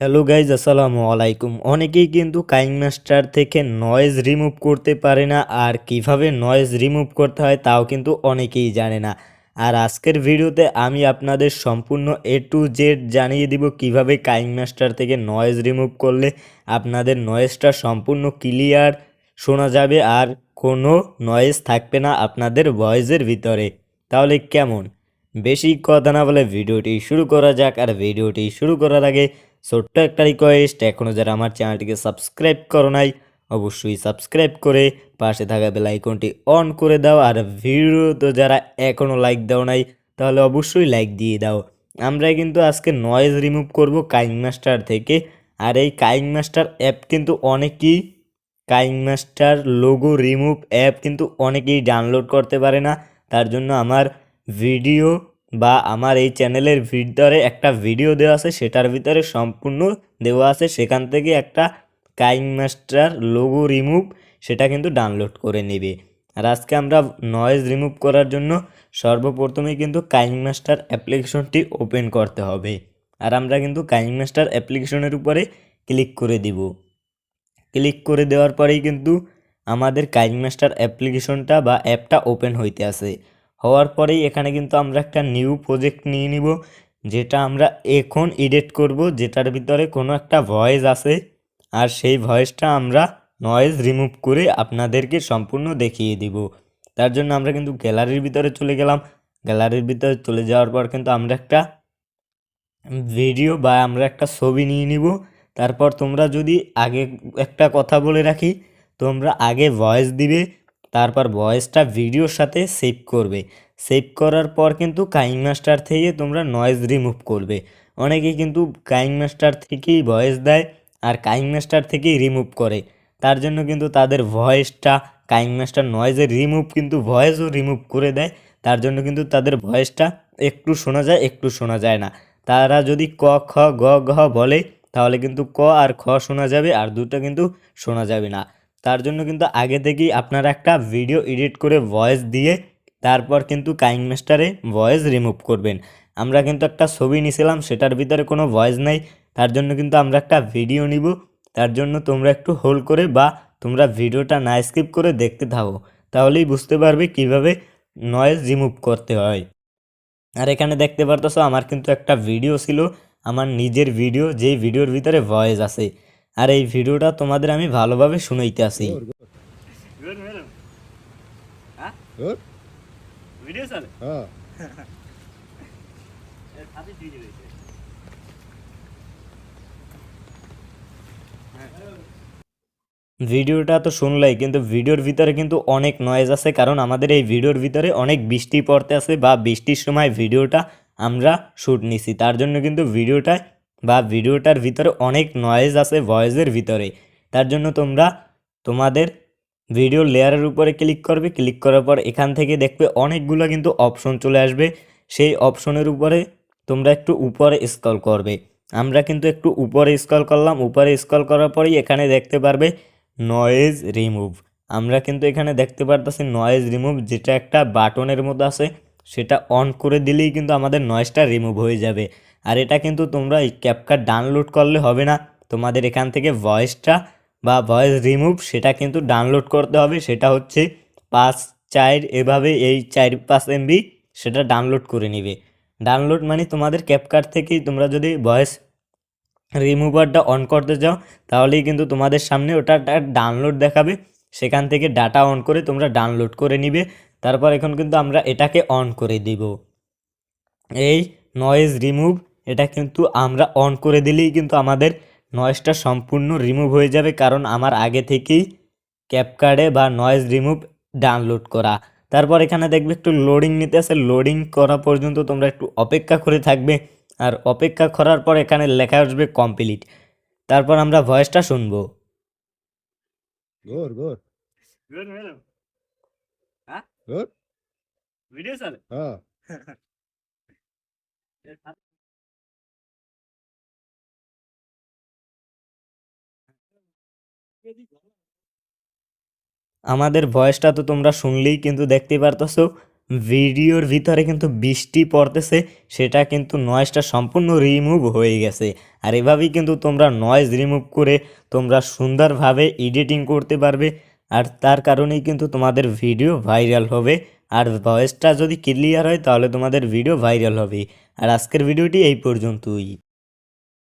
Hello guys আসসালামু আলাইকুম। অনেকেই কিন্তু কাইং মাস্টার থেকে নয়েজ রিমুভ করতে পারে না, আর কীভাবে নয়েজ রিমুভ করতে হয় তাও কিন্তু অনেকেই জানে না। আর আজকের ভিডিওতে আমি আপনাদের সম্পূর্ণ এ টু জেড জানিয়ে দিব কীভাবে কাইং মাস্টার থেকে নয়েজ রিমুভ করলে আপনাদের নয়েজটা সম্পূর্ণ ক্লিয়ার শোনা যাবে, আর কোনো নয়েজ থাকবে না আপনাদের ভয়েসের ভিতরে। তাহলে কেমন? বেশি কথা না বলে ভিডিওটি শুরু করা যাক, আর ভিডিওটি শুরু করার আগে ছোট্ট একটা রিকোয়েস্ট এখনও যারা আমার চ্যানেলটিকে সাবস্ক্রাইব করো নাই, অবশ্যই সাবস্ক্রাইব করে পাশে থাকা বেল আইকনটি অন করে দাও। আর ভিডিও তো যারা এখনও লাইক দাও নাই, তাহলে অবশ্যই লাইক দিয়ে দাও। আমরা কিন্তু আজকে নয়েজ রিমুভ করব কাইং মাস্টার থেকে। আর এই কাইং মাস্টার অ্যাপ কিন্তু অনেকেই KineMaster logo remove app কিন্তু অনেকেই ডাউনলোড করতে পারে না। তার জন্য আমার ভিডিও বা আমার এই চ্যানেলের ভিতরে একটা ভিডিও দেওয়া আছে, সেটার ভিতরে সম্পূর্ণ দেওয়া আছে। সেখান থেকে একটা কাইং মাস্টার লোগো রিমুভ সেটা কিন্তু ডাউনলোড করে নেবে। আর আজকে আমরা নয়েজ রিমুভ করার জন্য সর্বপ্রথমে কিন্তু কাইং মাস্টার অ্যাপ্লিকেশনটি ওপেন করতে হবে। আর আমরা কিন্তু কাইং মাস্টার অ্যাপ্লিকেশনের উপরে ক্লিক করে দিব। ক্লিক করে দেওয়ার পরেই কিন্তু আমাদের কাইং মাস্টার অ্যাপ্লিকেশনটা বা অ্যাপটা ওপেন হইতে আসে হওয়ার পরেই এখানে কিন্তু আমরা একটা নিউ প্রজেক্ট নিয়ে নিব, যেটা আমরা এখন এডিট করব, যেটার ভিতরে কোনো একটা ভয়েস আছে। আর সেই ভয়েসটা আমরা নয়েজ রিমুভ করে আপনাদেরকে সম্পূর্ণ দেখিয়ে দিব। তার জন্য আমরা কিন্তু গ্যালারির ভিতরে চলে গেলাম। গ্যালারির ভিতরে চলে যাওয়ার পর কিন্তু আমরা একটা ভিডিও বা আমরা একটা ছবি নিয়ে নিব। তারপর তোমরা যদি আগে একটা কথা বলে রাখি, তোমরা আগে ভয়েস দিবে তারপর ভয়েসটা ভিডিওর সাথে সেভ করবে। সেভ করার পর কিন্তু কাইং মাস্টার থেকে তোমরা নয়েজ রিমুভ করবে। অনেকে কিন্তু কাইং মাস্টার থেকেই ভয়েস দেয় আর কাইং মাস্টার থেকেই রিমুভ করে। তার জন্য কিন্তু তাদের ভয়েসটা কাইং মাস্টার নয়েজের রিমুভ কিন্তু ভয়েসও রিমুভ করে দেয়। তার জন্য কিন্তু তাদের ভয়েসটা একটু শোনা যায়, একটু শোনা যায় না। তারা যদি ক, খ, গ, ঘ বলে, তাহলে কিন্তু ক আর খ শোনা যাবে আর দুটো কিন্তু শোনা যাবে না। তার জন্য কিন্তু আগে থেকেই আপনারা একটা ভিডিও এডিট করে ভয়েস দিয়ে তারপর কিন্তু কাইং মাস্টারে ভয়েস রিমুভ করবেন। আমরা কিন্তু একটা ছবি নিয়েছিলাম সেটার ভিতরে কোনো ভয়েস নাই। তার জন্য কিন্তু আমরা একটা ভিডিও নিব। তার জন্য তোমরা একটু হোল্ড করে বা তোমরা ভিডিওটা না স্কিপ করে দেখতে থাকো। তাহলেই বুঝতে পারবে কীভাবে নয়েজ রিমুভ করতে হয়। আর এখানে দেখতে পারতেছো, আমার কিন্তু একটা ভিডিও ছিল। আমার নিজের ভিডিও যেই ভিডিওর ভিতরে ভয়েস আছে। আর এই ভিডিওটা তোমাদের আমি ভালোভাবে শুনাইতে আসি। দিয়ে দিবে ভিডিওটা তো শুনলাই কিন্তু ভিডিওর ভিতরে কিন্তু অনেক নয়েজ আছে কারণ আমাদের এই ভিডিওর ভিতরে অনেক বৃষ্টি পড়তে আছে বা বৃষ্টির সময় ভিডিওটা আমরা শ্যুট নিছি। তার জন্য কিন্তু ভিডিওটায় বা ভিডিওটার ভিতরে অনেক নয়েজ আছে ভয়েসের ভিতরে। তার জন্য তোমরা তোমাদের ভিডিও লেয়ারের উপরে ক্লিক করবে। ক্লিক করার পর এখান থেকে দেখবে অনেকগুলো কিন্তু অপশন চলে আসবে। সেই অপশনের উপরে তোমরা একটু উপরে স্ক্রল করবে। আমরা কিন্তু একটু উপরে স্ক্রল করলাম। উপরে স্ক্রল করার পরেই এখানে দেখতে পারবে নয়েজ রিমুভ আমরা কিন্তু এখানে দেখতে পারতেছি নয়েজ রিমুভ যেটা একটা বাটনের মতো আছে। সেটা অন করে দিলেই কিন্তু আমাদের নয়েজটা রিমুভ হয়ে যাবে। আর এটা কিন্তু তোমরা এই ক্যাপকাট ডাউনলোড করলে হবে না। তোমাদের এখান থেকে ভয়েসটা বা ভয়েস রিমুভ সেটা কিন্তু ডাউনলোড করতে হবে। সেটা হচ্ছে পাঁচ, চার, এভাবে এই চার, পাঁচ এমবি সেটা ডাউনলোড করে নিবে। ডাউনলোড মানে তোমাদের ক্যাপকাট থেকেই তোমরা যদি ভয়েস রিমুভারটা অন করতে যাও তাহলেই কিন্তু তোমাদের সামনে ওটা ডাউনলোড দেখাবে। সেখান থেকে ডাটা অন করে তোমরা ডাউনলোড করে নিবে। তারপর এখন কিন্তু আমরা এটাকে অন করে দিব। এই নয়েজ রিমুভ এটা কিন্তু আমরা অন করে দিলেই কিন্তু আমাদের নয়েজটা সম্পূর্ণ রিমুভ হয়ে যাবে কারণ আমার আগে থেকেই ক্যাপকার্ডে বা নয়েজ রিমুভ ডাউনলোড করা। তারপর এখানে দেখবে একটু লোডিং নিতে আসে লোডিং করা পর্যন্ত তোমরা একটু অপেক্ষা করে থাকবে। আর অপেক্ষা করার পর এখানে লেখা আসবে কমপ্লিট তারপর আমরা ভয়েসটা শুনব। good Video sir? હા আমাদের ভয়েসটা তো তোমরা শুনলেই কিন্তু দেখতে পারতেছো। ভিডিওর ভিতরে কিন্তু বৃষ্টি পড়তেছে, সেটা কিন্তু নয়েজটা সম্পূর্ণ রিমুভ হয়ে গেছে। আর এভাবেই কিন্তু তোমরা নয়েজ রিমুভ করে তোমরা সুন্দরভাবে এডিটিং করতে পারবে। আর তার কারণেই কিন্তু তোমাদের ভিডিও ভাইরাল হবে। আর ভয়েসটা যদি ক্লিয়ার হয়, তাহলে তোমাদের ভিডিও ভাইরাল হবে। আর আজকের ভিডিওটি এই পর্যন্তই।